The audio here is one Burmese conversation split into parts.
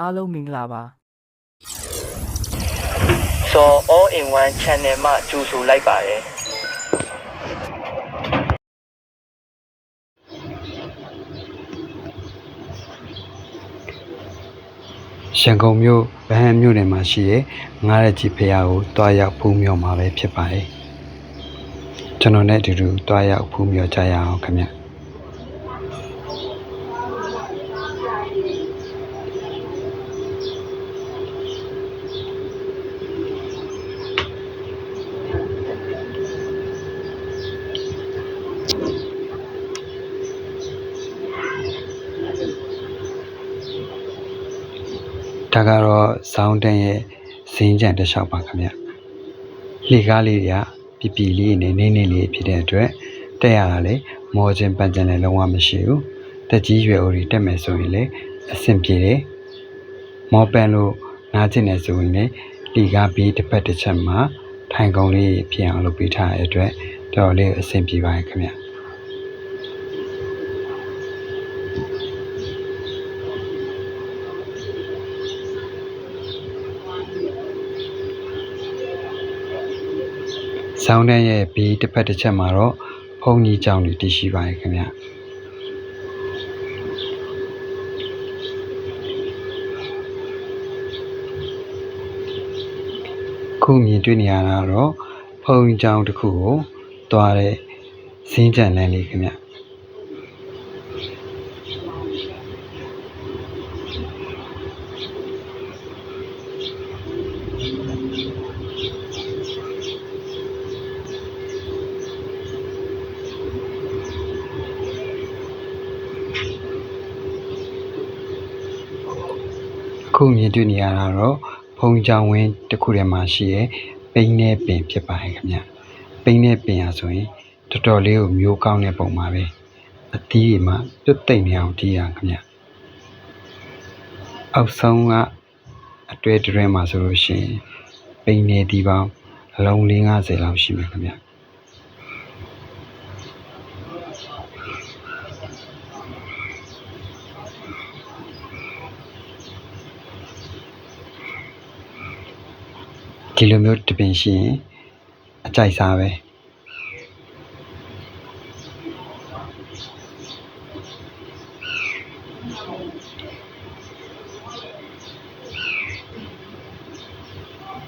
အားလုံးမင်္ဂလာပါစော all in one channel မှကြိုဆိုလိုက်ပါတယ်ရန်ကုန်မြို့ဗဟန်းမြို့နယ်မှာရှိတဲ့ငားရကြီးဖရာကိုတွားရောက်ဖူးမြော်မှာပဲဖြစ်ပါတယ်ကျွန်တော်နဲ့အတူတူတွားရောက်ဖူးမြော်ကြရအောင်ခင်ဗျ ဒါကတော့ဇောင်းတန်းရဲ့ဇင်းကြံတစ်လျှောက်ပါခင်ဗျလှေကားလေးတွေကပြပြလေးနဲ့နေနေလေးဖြစ်တဲ့အတွက်တက်ရတာလေမော်ချင်းပန်ချင်လည်းလုံးဝမရှိဘူးတက်ကြီးရွယ်အိုတွေတက်မယ်ဆိုရင်လည်းအဆင်ပြေတယ်မော်ပန်လို့နားကျင်နေဆိုရင်လည်းလှေကားပြီးတစ်ဖက်တစ်ချက်မှာထိုင်ကုန်းလေးဖြစ်အောင်လုပ်ပေးထားတဲ့အတွက်တော်တော်လေးအဆင်ပြေပါတယ်ခင်ဗျ။ ဆောင်းတန်းရဲ့ဘေးတစ်ဖက်တစ်ချက်မှာတော့ဘုံကြီးကျောင်းတွေတည်ရှိပါရဲ့ခင်ဗျ။ခုမြင်တွေ့နေရတာတော့ဘုံကြီးကျောင်းတစ်ခုကိုသွားတဲ့ဇင်းကြံလမ်းလေးခင်ဗျ။ ခုမြင်တွေ့နေရတာတော့ဘုံကြောင်ဝင်းတစ်ခုထဲမှာရှိရဲ့ပိန်းနေပင်ဖြစ်ပါတယ်ခင်ဗျပိန်းနေပင်ရဆိုရင်တော်တော်လေးကိုမျိုးကောင်းတဲ့ပုံပါပဲအသီးတွေမှာတွတ်တိတ်နေအောင်တီးရခင်ဗျအောက်ဆုံးကအတွဲတွဲမှာဆိုလို့ရှိရင်ပိန်းနေဒီပေါင်းအလုံး50လောက်ရှိမယ်ခင်ဗျ ဒီလိုမျိုးတပင်ရှိရင်အကြိုက်စားပဲ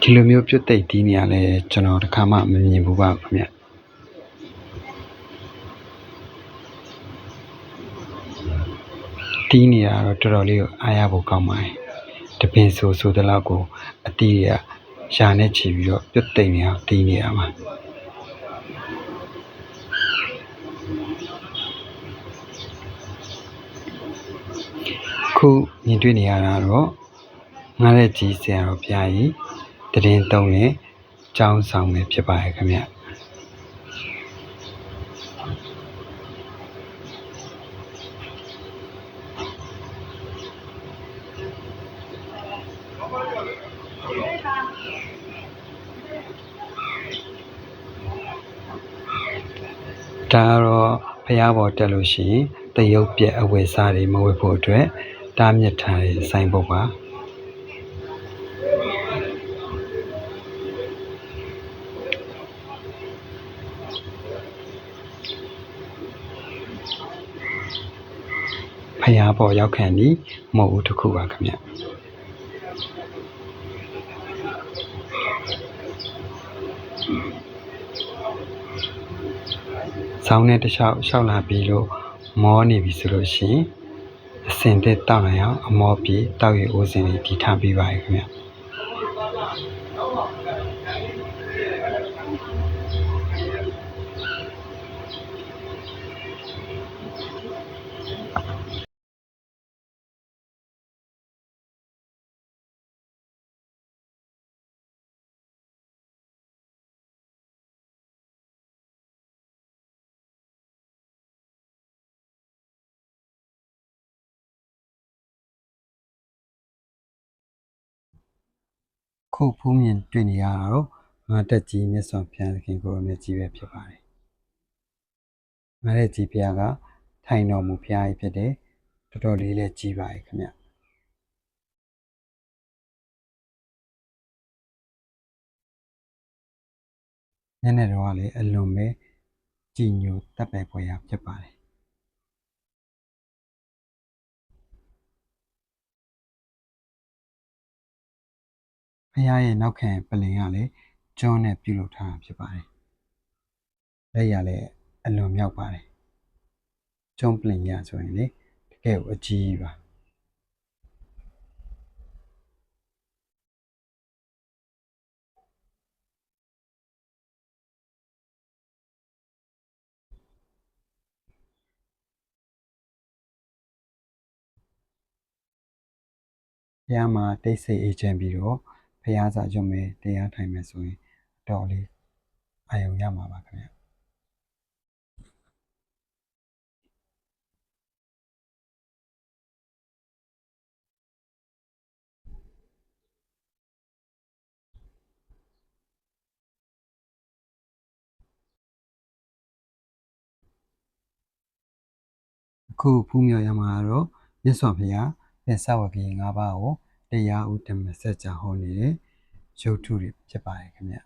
ဒီလိုမျိုးပြုတ်သိပ်တီးနေရလဲကျွန်တော်တစ်ခါမှမမြင်ဘူးပါခင်ဗျတီးနေရတော့တော်တော်လေးကိုအားရဖို့ကောင်းပါတယ်တပင်ဆိုဆိုတလောက်ကိုအတီးရ ရှာနဲ့ချီပြီးတော့ပြုတ်သိပ်နေအောင်တီးနေရမှာခုမြင်တွေ့နေရတာတော့ငားတဲ့ကြီးဆရာတော်ဘုရားကြီးတရင်သုံးနဲ့ကျောင်းဆောင်ပဲဖြစ်ပါရဲ့ခင်ဗျ ဒါကတော့ဖះပေါ်တက်လို့ရှိရင်တရုတ်ပြက်အဝယ်စားတွေမဝယ်ဖို့အတွက်တားမြစ်ထားတဲ့ဆိုင်ပုတ်ပါဖះပေါ်ရောက်ခံဒီမဟုတ်ဘူးတစ်ခုပါခင်ဗျ ဆောင်းတဲ့တစ်လျှောက်လျှောက်လာပြီးလို့မောနေပြီဆိုလို့ရှိရင်အစင်တက်တောက်နိုင်အောင်အမောပြေတောက်ရည်အိုးစင်လေးတီထားပေးပါရခင်ဗျ ခုဖူးမြင်တွေ့နေရတာတော့ငါတက်ကြီးမြတ်စွာဘုရားသခင်ကိုအမြတ်ကြီးပဲဖြစ်ပါတယ်။ငါတက်ကြီးဘုရားကထိုင်တော်မူဘုရားကြီးဖြစ်တယ်။တော်တော်လေးလည်းကြီးပါရဲ့ခင်ဗျ။ညနေတော့လည်းအလွန်ပဲကြည်ညိုတပ်ပယ်ပွဲရဖြစ်ပါတယ် ဖះရဲ့နောက်ခံပလင်ကလည်းကျွန်းနဲ့ပြုလုပ်ထားတာဖြစ်ပါတယ်လက်ရလည်းအလွန်မြောက်ပါတယ်ကျွန်းပလင်ရဆိုရင်လေတကယ်ကိုအကြီးကြီးပါဖះမှာတိတ်ဆိတ်အေးချမ်းပြီးတော့ ဖះစာကျွတ်မယ်တရားထိုင်မယ်ဆိုရင်အတော်လေးအာရုံရမှာပါခင်ဗျအခုဖူးမြော်ရမှာကတော့မြတ်စွာဘုရားသင်္ဆဝကီ၅ပါးကို တရားဥဓမ္မစကြာဟောနေတဲ့ရုပ်ထုတွေဖြစ်ပါတယ်ခင်ဗျဒ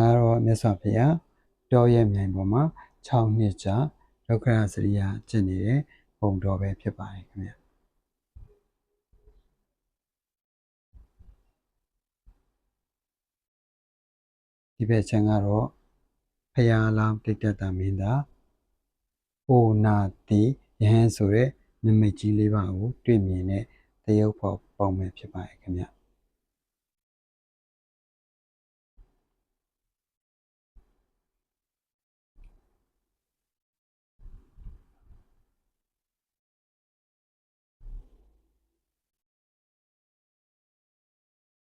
ါကတော့မြတ်စွာဘုရားတောရဲ့မြိုင်ပေါ်မှာ6နှစ်ကြာဒုက္ခရစရိယာကျင့်နေတဲ့ပုံတော်ပဲဖြစ်ပါတယ်ခင်ဗျ ဒီဘက်ချမ်းကတော့ဖရာလောင်းတိတ်တက်တာမင်းသားအိုနာတီယဟန်ဆိုတဲ့နမိတ်ကြီးလေးပါကိုတွေ့မြင်တဲ့တရုပ်ဖော်ပုံပဲဖြစ်ပါတယ်ခင်ဗျ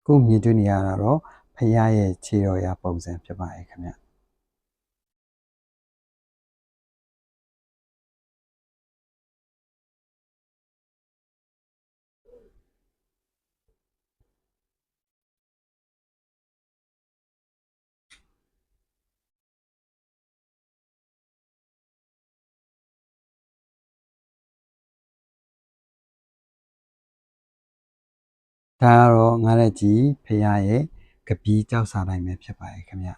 ခုမြင်တွေ့နေရတာတော့ ဖះရဲ့ခြေတော်ရာပုံစံဖြစ်ပါရဲ့ခင်ဗျဒါကတော့ငါးလက်ကြီးဖះရဲ့ ကပီးကြောက်စာတိုင်းပဲဖြစ်ပါရဲ့ခင်ဗျ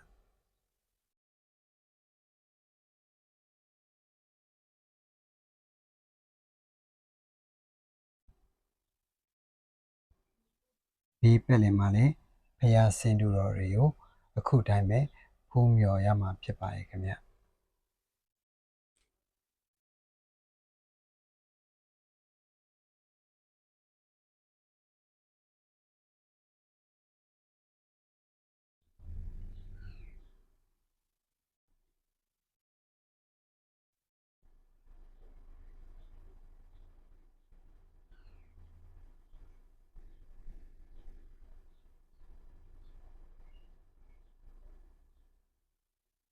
ဒီပက်လင်မှာလည်းဖះဆင်းတူတော်တွေကိုအခုတိုင်းပဲဖူးမြော်ရမှာဖြစ်ပါရဲ့ခင်ဗျ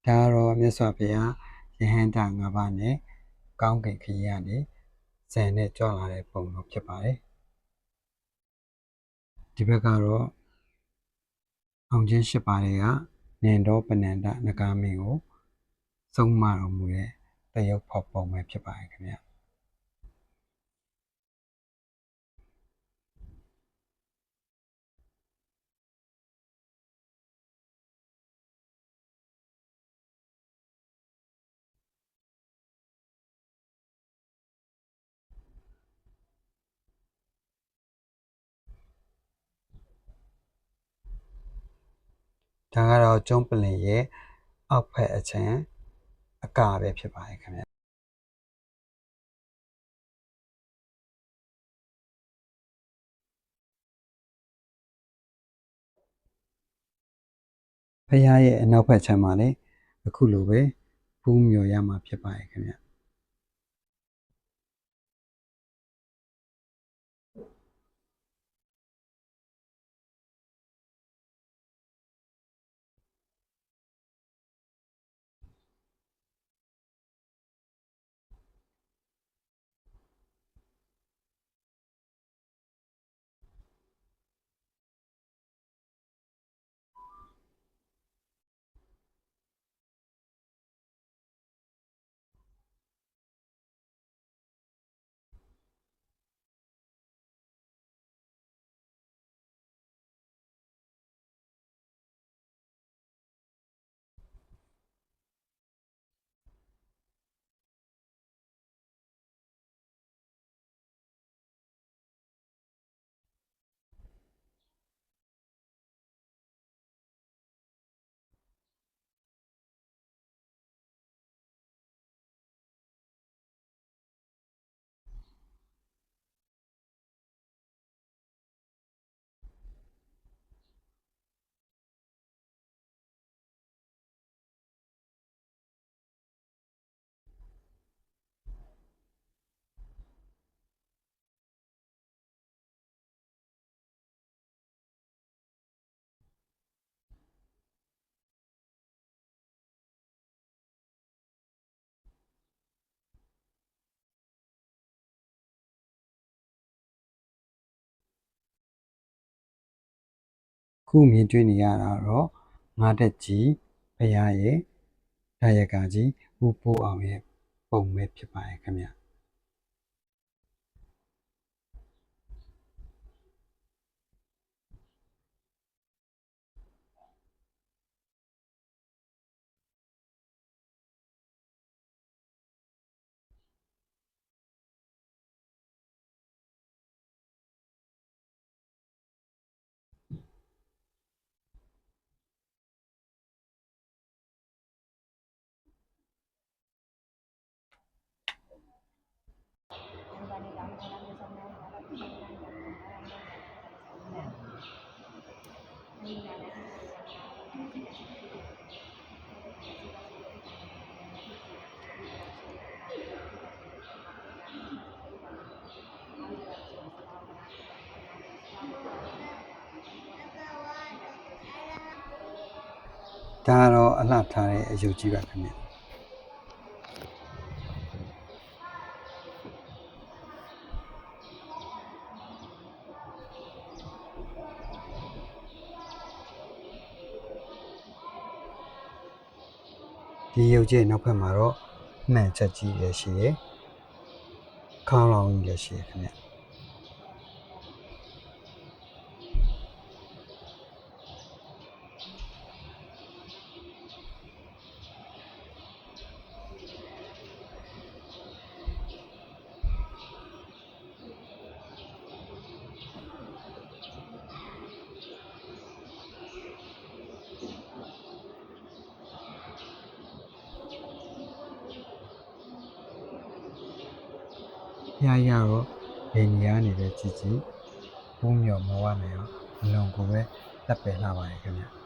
ဒါကတော့ မြတ်စွာဘုရားယဟန္တာ၅ပါးနဲ့ကောင်းကင်ခရီးကနေဇန်နဲ့ကြွလာတဲ့ပုံတော့ဖြစ်ပါတယ်ဒီဘက်ကတော့အောင်ချင်း၈ပါးတွေကနင်တော်ပနန္တနဂါမင်းကိုစုံမတော်မူတဲ့တရုပ်ဖော်ပုံပဲဖြစ်ပါတယ်ခင်ဗျာ ဒါကတော့ကျုံးပလင်ရဲ့အောက်ဖက်အချမ်းအကာပဲဖြစ်ပါတယ်ခင်ဗျာဖះရဲ့အနောက်ဖက်ချမ်းမှာလည်းအခုလိုပဲဘူးမြော်ရမှာဖြစ်ပါတယ်ခင်ဗျာ ခုမြင်တွေ့နေရတာတော့ငါတက်ကြီးဘုရားရဲ့ဒါရကကြီးဦးပိုးအောင်ရဲ့ပုံပဲဖြစ်ပါတယ်ခင်ဗျာ ဒါကတော့အလှထားတဲ့အယုတ်ကြီးပါခင်ဗျ ဒီရုပ်ကြီးရဲ့နောက်ဖက်မှာတော့မှန်ချက်ကြီးရရှိရယ်ခေါင်းလောင်ကြီးရရှိရယ်ခင်ဗျ။ ရရတော့နေနေရနေပဲကြည်ကြည်ဘုံမြော်မဝနိုင်အောင်အလွန်ကိုပဲလက်ပယ်လာပါတယ်ခင်ဗျ။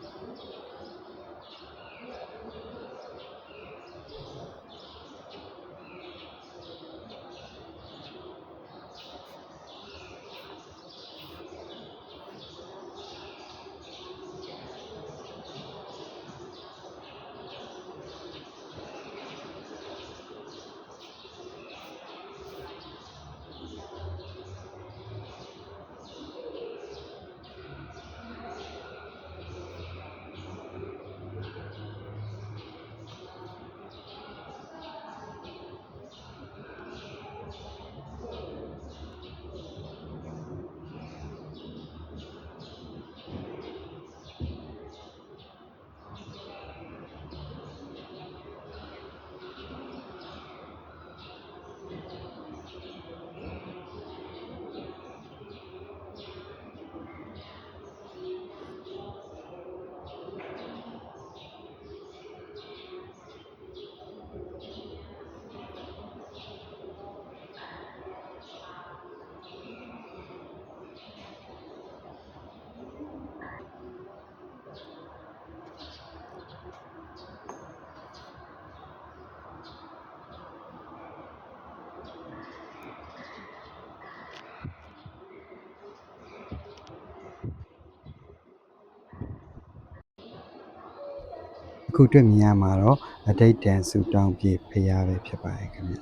အခုတွေ့မြင်ရမှာတော့အတိတ်တန်ဆူတောင်းပြေဖရားပဲဖြစ်ပါတယ်ခင်ဗျ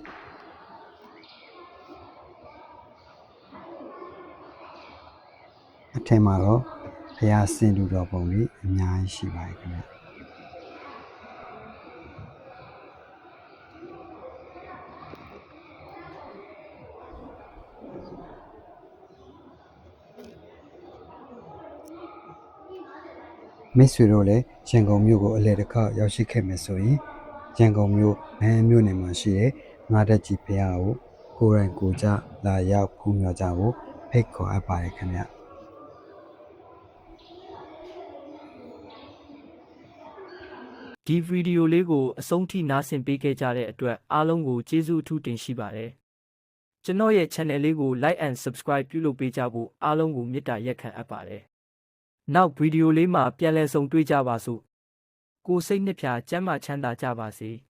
အထင်မှာတော့ဖရားစင်တူတော်ပုံကြီးအများကြီးရှိပါတယ်ခင်ဗျ မိတ်ဆွေတို့လည်းရန်ကုန်မြို့ကိုအလဲတစ်ခါရောက်ရှိခဲ့မယ်ဆိုရင်ရန်ကုန်မြို့မန်းမြို့နယ်မှာရှိတဲ့ငါးတက်ကြီးဖရားကိုကိုယ်တိုင်ကိုယ်ကြလာရောက်ဖူးမြော်ကြဖို့ဖိတ်ခေါ်အပ်ပါတယ်ခင်ဗျဒီဗီဒီယိုလေးကိုအဆုံးထိနားဆင်ပေးခဲ့ကြတဲ့အတွက်အားလုံးကိုကျေးဇူးအထူးတင်ရှိပါတယ်။ကျွန်တော်ရဲ့ channel လေးကို like and subscribe ပြုလုပ်ပေးကြဖို့အားလုံးကိုမေတ္တာရက်ခံအပ်ပါတယ်။ နောက်ဗီဒီယိုလေးမှာပြန်လည်ဆုံတွေ့ကြပါစို့။ကိုယ်စိတ်နှစ်ဖြာကျမ်းမာချမ်းသာကြပါစေ။